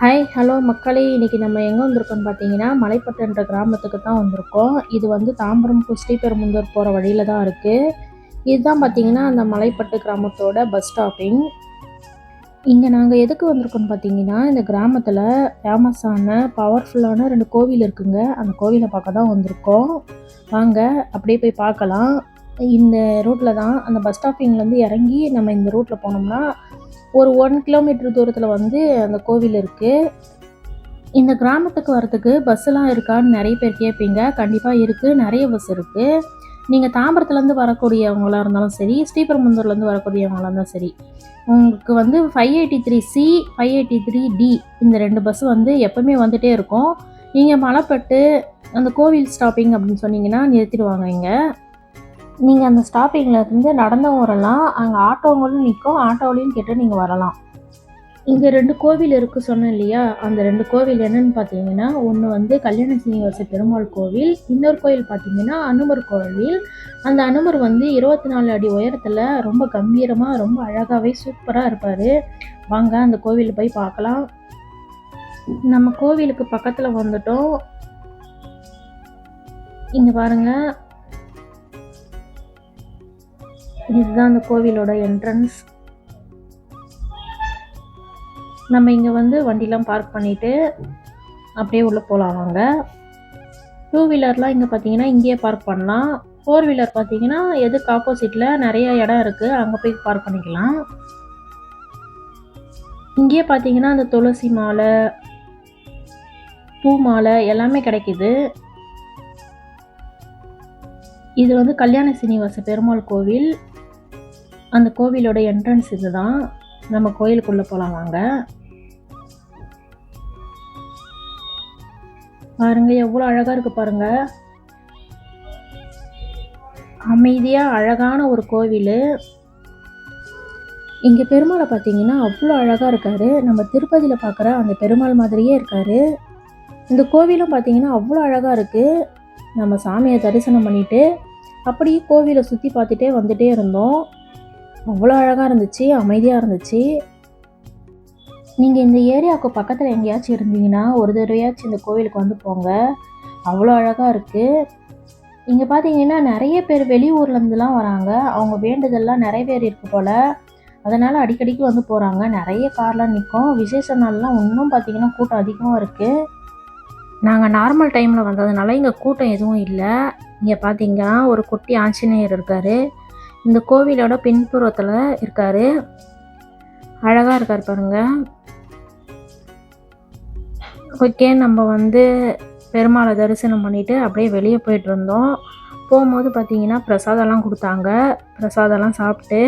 Hi hello மக்களே. இன்றைக்கி நம்ம எங்கே வந்திருக்கோம்னு பார்த்தீங்கன்னா மலைப்பட்டுன்ற கிராமத்துக்கு தான் வந்திருக்கோம். இது வந்து தாம்பரம் ஸ்ரீபெருமுந்தூர் போகிற வழியில் தான் இருக்குது இதுதான் பார்த்தீங்கன்னா அந்த மலைப்பட்டு கிராமத்தோட பஸ் ஸ்டாப்பிங் இங்கே நாங்கள் எதுக்கு வந்திருக்கோம்னு பார்த்தீங்கன்னா இந்த கிராமத்தில் ஃபேமஸான பவர்ஃபுல்லான ரெண்டு கோவில் இருக்குங்க. அந்த கோவிலை பார்க்க தான் வந்திருக்கோம். வாங்க அப்படியே போய் பார்க்கலாம். இந்த ரூட்டில் தான் அந்த பஸ் ஸ்டாப்பிங்லேருந்து இறங்கி நம்ம இந்த ரூட்டில் போனோம்னா ஒரு ஒன் கிலோமீட்டர் தூரத்தில் வந்து அந்த கோவில் இருக்குது இந்த கிராமத்துக்கு வரத்துக்கு பஸ்ஸெல்லாம் இருக்கான்னு நிறைய பேர் கேட்பீங்க கண்டிப்பாக இருக்குது நிறைய பஸ் இருக்குது நீங்கள் தாம்பரத்துலேருந்து வரக்கூடியவங்களாக இருந்தாலும் சரி ஸ்ரீபெரும்புந்தூர்லேருந்து வரக்கூடியவங்களாக இருந்தாலும் சரி உங்களுக்கு வந்து five eighty three C five eighty three D இந்த ரெண்டு பஸ் வந்து எப்போவுமே வந்துகிட்டே இருக்கும். நீங்கள் மலைப்பட்டு அந்த கோவில் ஸ்டாப்பிங் அப்படின்னு சொன்னீங்கன்னா நிறுத்திடுவாங்க இங்கே. நீங்கள் அந்த ஸ்டாப்பிங்கில் இருந்து நடந்தும் வரலாம் அங்கே ஆட்டோங்களும் நிற்கும் ஆட்டோவிலையும் கேட்டு நீங்கள் வரலாம். இங்கே ரெண்டு கோவில் இருக்குது சொன்னேன் இல்லையா? அந்த ரெண்டு கோவில் என்னன்னு பார்த்தீங்கன்னா ஒன்று வந்து கல்யாண சீனிவாச பெருமாள் கோவில் இன்னொரு கோவில் பார்த்தீங்கன்னா அனுமர் கோவில். அந்த அனுமர் வந்து இருபத்தி நாலு அடி உயரத்தில் ரொம்ப கம்பீரமாக ரொம்ப அழகாகவே சூப்பராக இருப்பார். வாங்க அந்த கோவிலில் போய் பார்க்கலாம். நம்ம கோவிலுக்கு பக்கத்தில் வந்துட்டோம். இங்கே பாருங்கள் இதுதான் அந்த கோவிலோட என்ட்ரன்ஸ் நம்ம இங்கே வந்து வண்டிலாம் பார்க் பண்ணிவிட்டு அப்படியே உள்ளே போகலாம் வாங்க. டூ வீலர்லாம் இங்கே பார்த்தீங்கன்னா இங்கேயே பார்க் பண்ணலாம். ஃபோர் வீலர் பார்த்தீங்கன்னா எதுக்கு ஆப்போசிட்டில் நிறைய இடம் இருக்குது அங்கே போய் பார்க் பண்ணிக்கலாம். இங்கேயே பார்த்தீங்கன்னா அந்த துளசி மாலை பூ மாலை எல்லாமே கிடைக்குது. இது வந்து கல்யாண சீனிவாச பெருமாள் கோவில். அந்த கோவிலோட என்ட்ரன்ஸ் இதுதான். நம்ம கோயிலுக்குள்ளே போகலாம் வாங்க. பாருங்க எவ்வளோ அழகாக இருக்கு பாருங்க. அமைதியாக அழகான ஒரு கோவில். இங்கே பெருமாளை பார்த்தீங்கன்னா அவ்வளோ அழகாக இருக்கார். நம்ம திருப்பதியில் பார்க்குற அந்த பெருமாள் மாதிரியே இருக்கார். இந்த கோவிலும் பார்த்தீங்கன்னா அவ்வளோ அழகாக இருக்குது நம்ம சாமியை தரிசனம் பண்ணிவிட்டு அப்படியே கோவிலை சுற்றி பார்த்துட்டே வந்துகிட்டே இருந்தோம். அவ்வளோ அழகாக இருந்துச்சு அமைதியாக இருந்துச்சு. நீங்கள் இந்த ஏரியாவுக்கு பக்கத்தில் எங்கேயாச்சும் இருந்தீங்கன்னா ஒரு தடவையாச்சும் இந்த கோவிலுக்கு வந்து போங்க. அவ்வளோ அழகாக இருக்குது இங்கே பார்த்தீங்கன்னா நிறைய பேர் வெளியூர்லேருந்துலாம் வராங்க. அவங்க வேண்டுதல்லாம் நிறைவேறியிருக்கு போல். அதனால் அடிக்கடிக்கு வந்து போகிறாங்க நிறைய கார்லாம் நிற்கும் விசேஷ நாள்லாம் இன்னும் பார்த்தீங்கன்னா கூட்டம் அதிகமாக இருக்குது நாங்கள் நார்மல் டைமில் வந்ததுனால இங்கே கூட்டம் எதுவும் இல்லை. இங்கே பார்த்தீங்கன்னா ஒரு குட்டி ஆஞ்சநேயர் இருக்கார். இந்த கோவிலோட பின்புறத்தில் இருக்கார். அழகாக இருக்கார் பாருங்க. ஓகே நம்ம வந்து பெருமாளை தரிசனம் பண்ணிவிட்டு அப்படியே வெளியே போயிட்டு இருந்தோம். போகும்போது பார்த்தீங்கன்னா பிரசாதம்லாம் கொடுத்தாங்க. பிரசாதம்லாம் சாப்பிட்டு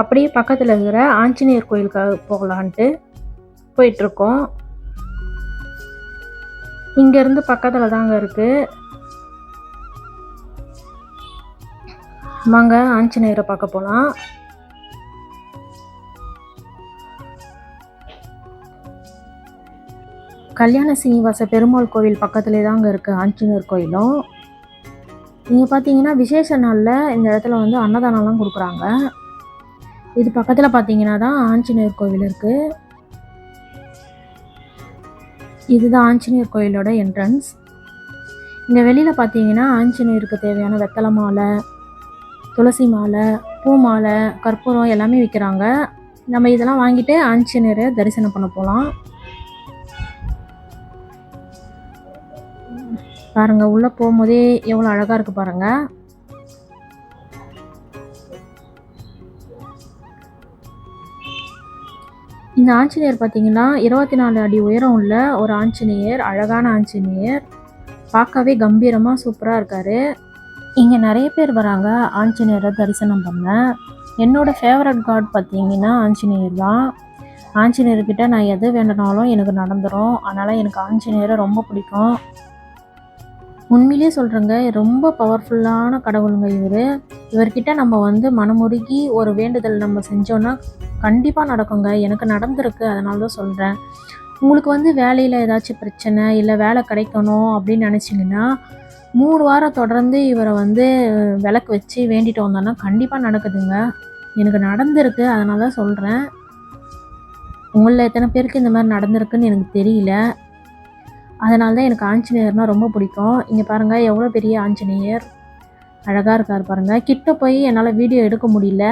அப்படியே பக்கத்தில் இருக்கிற ஆஞ்சநேயர் கோயிலுக்காக போகலான்ட்டு போயிட்டுருக்கோம் இங்கேருந்து பக்கத்தில் தாங்க இருக்குது வாங்க ஆஞ்சநேயரை பார்க்க போகலாம் கல்யாண சீனிவாச பெருமாள் கோவில் பக்கத்துலேயே தாங்க இருக்குது ஆஞ்சநேயர் கோயிலும். நீங்கள் பார்த்தீங்கன்னா விசேஷ நாளில் இந்த இடத்துல வந்து அன்னதானம்லாம் கொடுக்குறாங்க. இது பக்கத்தில் பார்த்தீங்கன்னா தான் ஆஞ்சநேயர் கோவில் இருக்குது இதுதான் ஆஞ்சநேயர் கோயிலோட என்ட்ரன்ஸ் இங்கே வெளியில் பார்த்தீங்கன்னா ஆஞ்சநேயருக்கு தேவையான வெத்தலை மாலை துளசி மாலை பூ மாலை கற்பூரம் எல்லாமே விற்கிறாங்க நம்ம இதெல்லாம் வாங்கிட்டு ஆஞ்சநேயரை தரிசனம் பண்ண போகலாம் பாருங்கள் உள்ளே போகும்போதே எவ்வளோ அழகாக இருக்குது பாருங்கள் இந்த ஆஞ்சநேயர் பார்த்தீங்கன்னா இருபத்தி நாலு அடி உயரம் உள்ள ஒரு ஆஞ்சநேயர் அழகான ஆஞ்சநேயர். பார்க்கவே கம்பீரமாக சூப்பராக இருக்கார். இங்கே நிறைய பேர் வராங்க. ஆஞ்சநேயரை தரிசனம் பண்ண. என்னோடய ஃபேவரட் காட் பார்த்தீங்கன்னா ஆஞ்சநேயர் தான். ஆஞ்சநேயர்கிட்ட நான் எது வேண்டினாலும் எனக்கு நடந்துடும் அதனால் எனக்கு ஆஞ்சநேயரை ரொம்ப பிடிக்கும். உண்மையிலே சொல்கிறேங்க ரொம்ப பவர்ஃபுல்லான கடவுளுங்க இவர். இவர்கிட்ட நம்ம வந்து மனமுருகி ஒரு வேண்டுதல் நம்ம செஞ்சோன்னா கண்டிப்பாக நடக்குங்க. எனக்கு நடந்திருக்கு அதனால தான் சொல்கிறேன் உங்களுக்கு வந்து வேலையில் ஏதாச்சும் பிரச்சனை இல்லை வேலை கிடைக்கணும் அப்படின்னு நினச்சிங்கன்னா மூணு வாரம் தொடர்ந்து இவரை வந்து விளக்கு வச்சு வேண்டிட்டு வந்தோன்னா கண்டிப்பாக நடக்குதுங்க. எனக்கு நடந்திருக்கு அதனால தான் சொல்கிறேன் உங்களில் எத்தனை பேருக்கு இந்த மாதிரி நடந்திருக்குன்னு எனக்கு தெரியல. அதனால தான் எனக்கு ஆஞ்சநேயர்னால் ரொம்ப பிடிக்கும். இங்கே பாருங்கள் எவ்வளோ பெரிய ஆஞ்சநேயர். அழகாக இருக்கார் பாருங்கள் கிட்ட போய் என்னால் வீடியோ எடுக்க முடியல.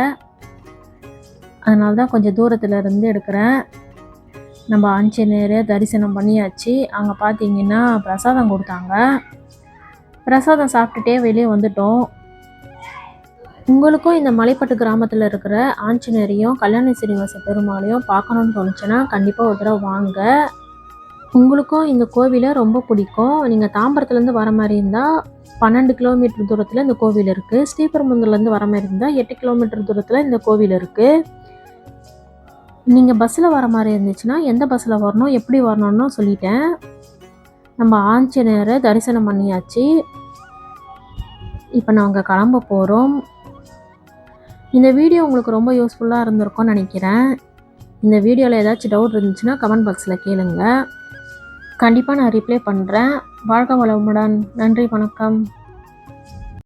அதனால தான் கொஞ்சம் தூரத்தில் இருந்து எடுக்கிறேன். நம்ம ஆஞ்சநேயரை தரிசனம் பண்ணியாச்சு. அங்கே பார்த்தீங்கன்னா பிரசாதம் கொடுத்தாங்க. பிரசாதம் சாப்பிட்டுட்டே வெளியே வந்துட்டோம். உங்களுக்கும் இந்த மலைப்பட்டு கிராமத்தில் இருக்கிற ஆஞ்சநேயரையும் கல்யாண சீனிவாச பெருமாளையும் பார்க்கணுன்னு தோணுச்சுன்னா கண்டிப்பாக ஒரு தடவை வாங்க. உங்களுக்கும் இந்த கோவிலை ரொம்ப பிடிக்கும். நீங்கள் தாம்பரத்துலேருந்து வர மாதிரி இருந்தால் பன்னெண்டு கிலோமீட்டர் தூரத்தில் இந்த கோவில் இருக்குது ஸ்ரீபெரும்புதூர்லேருந்து வர மாதிரி இருந்தால் எட்டு கிலோமீட்டர் தூரத்தில் இந்த கோவில் இருக்குது நீங்கள் பஸ்ஸில் வர மாதிரி இருந்துச்சுன்னா எந்த பஸ்ஸில் வரணும் எப்படி வரணும்னு சொல்லிட்டேன். நம்ம ஆஞ்சநேயரை தரிசனம் பண்ணியாச்சு. இப்போ நாங்கள் கிளம்ப போகிறோம் இந்த வீடியோ உங்களுக்கு ரொம்ப யூஸ்ஃபுல்லாக இருந்திருக்கும்னு நினைக்கிறேன். இந்த வீடியோவில் ஏதாச்சும் டவுட் இருந்துச்சுன்னா கமெண்ட் பாக்ஸில் கேளுங்கள் கண்டிப்பாக நான் ரிப்ளை பண்ணுறேன் வாழ்க வளமுடன். நன்றி வணக்கம்.